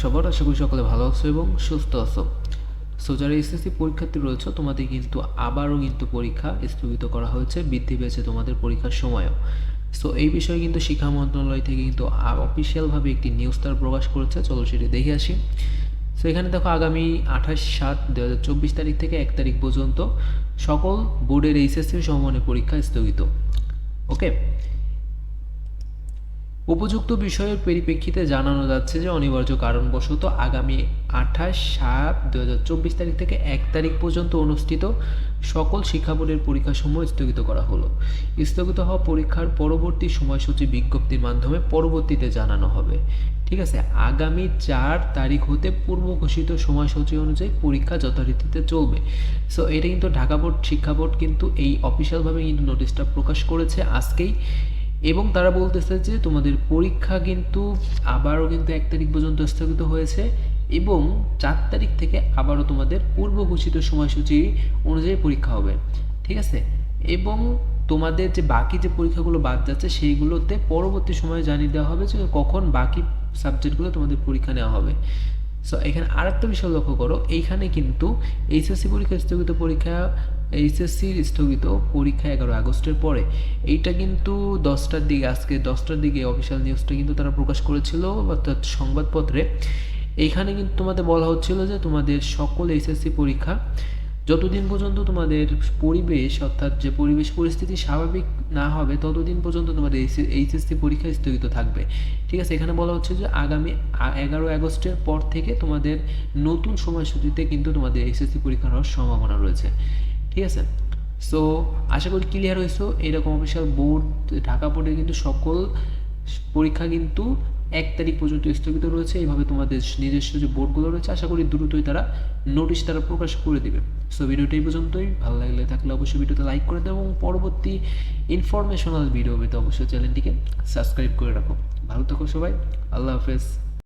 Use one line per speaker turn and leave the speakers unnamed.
সবার, আশা করি সকলে ভালো আছো এবং সুস্থ আছো। সো যারা এসএসসি পরীক্ষার্থী রয়েছে, তোমাদের কিন্তু আবারও কিন্তু পরীক্ষা স্থগিত করা হয়েছে, বৃদ্ধি পেয়েছে তোমাদের পরীক্ষার সময়ও। সো এই বিষয়ে কিন্তু শিক্ষা মন্ত্রণালয় থেকে কিন্তু অফিসিয়ালভাবে একটি নিউজ তার প্রকাশ করেছে, চলো সেটি দেখে আসি। সো এখানে দেখো, আগামী আঠাশ সাত দু চব্বিশ তারিখ থেকে এক তারিখ পর্যন্ত সকল বোর্ডের এইচএসসি সমমানের পরীক্ষা স্থগিত। ওকে উপযুক্ত বিষয়ের পরিপ্রেক্ষিতে জানানো যাচ্ছে যে অনিবার্য কারণবশত আগামী আঠাশ সাত দু তারিখ থেকে এক তারিখ পর্যন্ত অনুষ্ঠিত সকল শিক্ষা বোর্ডের পরীক্ষাসমূহ স্থগিত করা হলো। স্থগিত হওয়া পরীক্ষার পরবর্তী সময়সূচি বিজ্ঞপ্তির মাধ্যমে পরবর্তীতে জানানো হবে। ঠিক আছে, আগামী চার তারিখ হতে পূর্ব ঘোষিত সময়সূচি অনুযায়ী পরীক্ষা যথারীতিতে চলবে। সো এটা কিন্তু ঢাকা বোর্ড, শিক্ষা বোর্ড কিন্তু এই অফিসিয়ালভাবে কিন্তু নোটিশটা প্রকাশ করেছে। আজকেই এবং তারা বলতেছে যে তোমাদের পরীক্ষা কিন্তু আবারও কিন্তু এক তারিখ পর্যন্ত স্থগিত হয়েছে এবং চার তারিখ থেকে আবারও তোমাদের পূর্ব ঘোষিত সময়সূচি অনুযায়ী পরীক্ষা হবে। ঠিক আছে? এবং তোমাদের যে বাকি যে পরীক্ষাগুলো বাদ যাচ্ছে সেইগুলোতে পরবর্তী সময়ে জানিয়ে দেওয়া হবে যে কখন বাকি সাবজেক্টগুলো তোমাদের পরীক্ষা নেওয়া হবে। সো এখানে আরেকটা বিষয় লক্ষ্য করো। এইখানে কিন্তু এইচএসসি পরীক্ষা স্থগিত পরীক্ষা এইচএসসির স্থগিত পরীক্ষা এগারো আগস্টের পরে। এইটা কিন্তু দশটার দিকে, আজকে দশটার দিকে অফিসিয়াল নিউজটা কিন্তু তারা প্রকাশ করেছিল, অর্থাৎ সংবাদপত্রে। এইখানে কিন্তু তোমাদের বলা হচ্ছিল যে তোমাদের সকল এইচএসসি পরীক্ষা যতদিন পর্যন্ত তোমাদের পরিবেশ, অর্থাৎ যে পরিবেশ পরিস্থিতি স্বাভাবিক না হবে, ততদিন পর্যন্ত তোমাদের এইচএসসি পরীক্ষা স্থগিত থাকবে। ঠিক আছে, এখানে বলা হচ্ছে যে আগামী এগারো আগস্টের পর থেকে তোমাদের নতুন সময়সূচিতে কিন্তু তোমাদের এইচএসসি পরীক্ষা হওয়ার সম্ভাবনা রয়েছে। ঠিক আছে? সো আশা করি ক্লিয়ার হয়েছো। এরকম অফিসিয়াল বোর্ড ঢাকা বোর্ডে কিন্তু সকল পরীক্ষা কিন্তু এক তারিখ পর্যন্ত স্থগিত রয়েছে। এইভাবে তোমাদের নিজস্ব যে বোর্ডগুলো রয়েছে, আশা করি দ্রুতই তারা নোটিশ তারা প্রকাশ করে দেবে। সো ভিডিওটি এই পর্যন্তই। ভালো লাগলে থাকলে অবশ্যই ভিডিওতে লাইক করে দেবো এবং পরবর্তী ইনফরমেশনাল ভিডিও পেতে অবশ্যই চ্যানেলটিকে সাবস্ক্রাইব করে রাখো। ভালো থাকো সবাই। আল্লাহ হাফেজ।